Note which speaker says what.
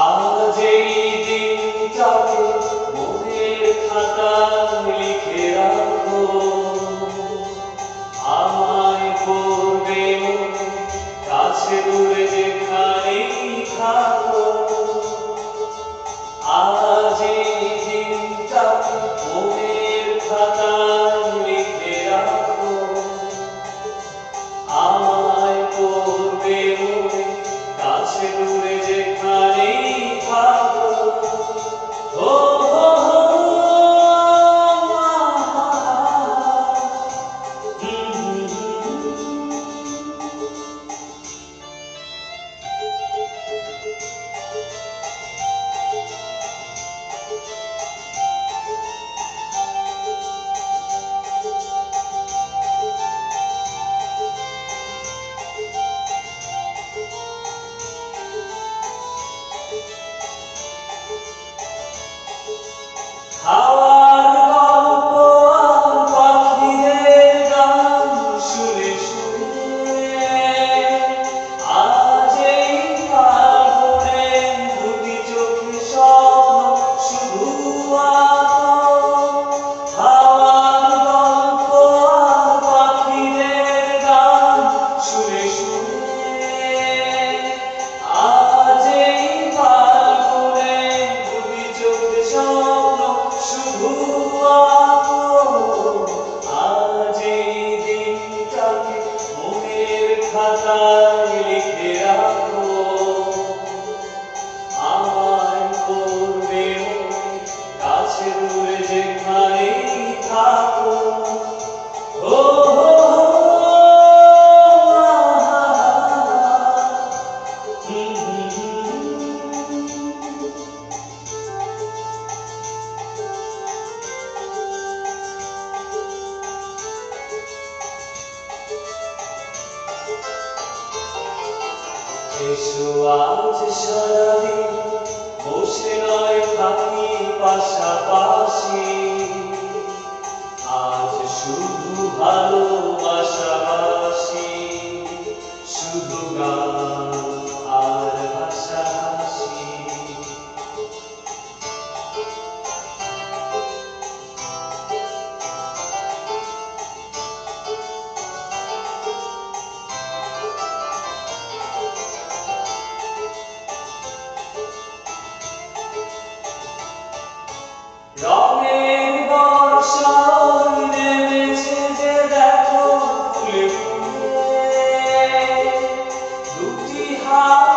Speaker 1: আলো যে এসো আজ সারাদিন বসে নয় থাকি পাশাপাশি
Speaker 2: fala.